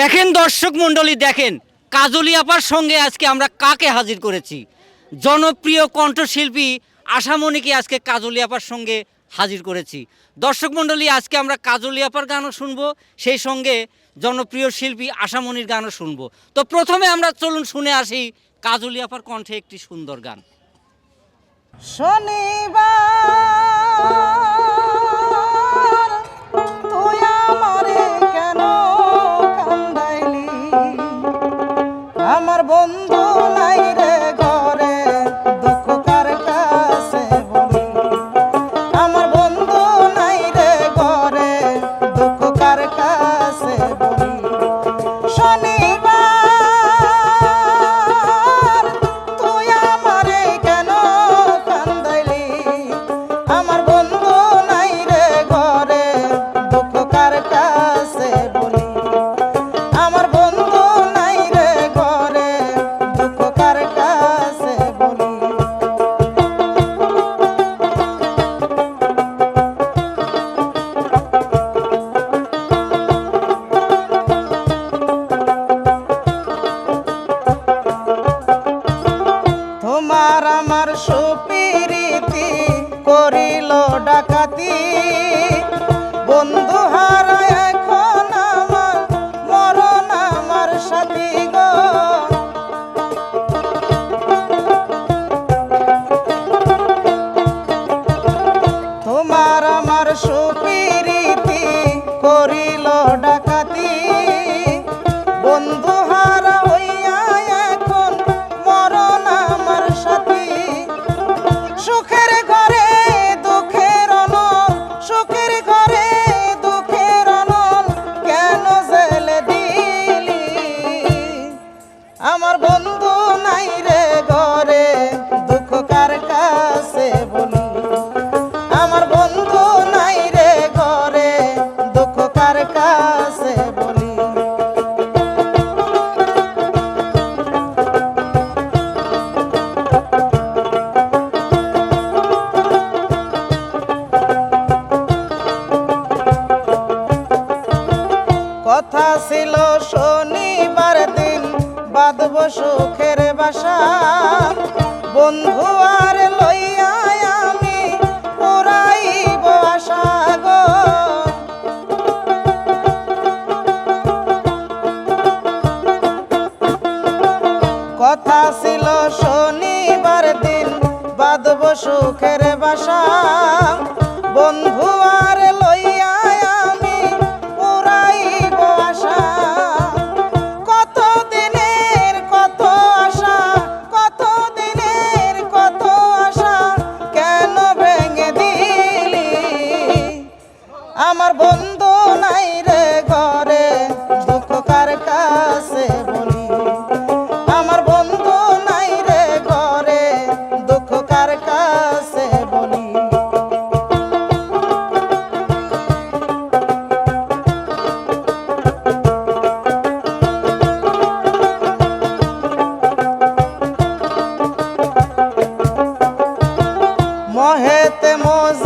দেখেন দর্শক মণ্ডলী, দেখেন, কাজলি আপার সঙ্গে আজকে আমরা কাকে হাজির করেছি? জনপ্রিয় কণ্ঠশিল্পী আশামণিকে আজকে কাজলি আপার সঙ্গে হাজির করেছি। দর্শক মণ্ডলী, আজকে আমরা কাজলি আপার গানও শুনব, সেই সঙ্গে জনপ্রিয় শিল্পী আশামণির গানও শুনব। তো প্রথমে আমরা চলুন শুনে আসি কাজলি আপার কণ্ঠে একটি সুন্দর গান। শনিবার বন্ধু বন্ধু নাই রে ঘরে দুঃখ কার কাছে বাঁধব সুখের বাসা। বন্ধু আর লইয়া আমি পুরাইব আশা গো। কথা ছিল শনিবার দিন, বাঁধব সুখের বন্ধু নাই রে ঘরে, দুঃখ কার কাছে বলি? আমার বন্ধু নাই রে ঘরে, দুঃখ কার কাছে মজিয়ায়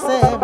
কাছে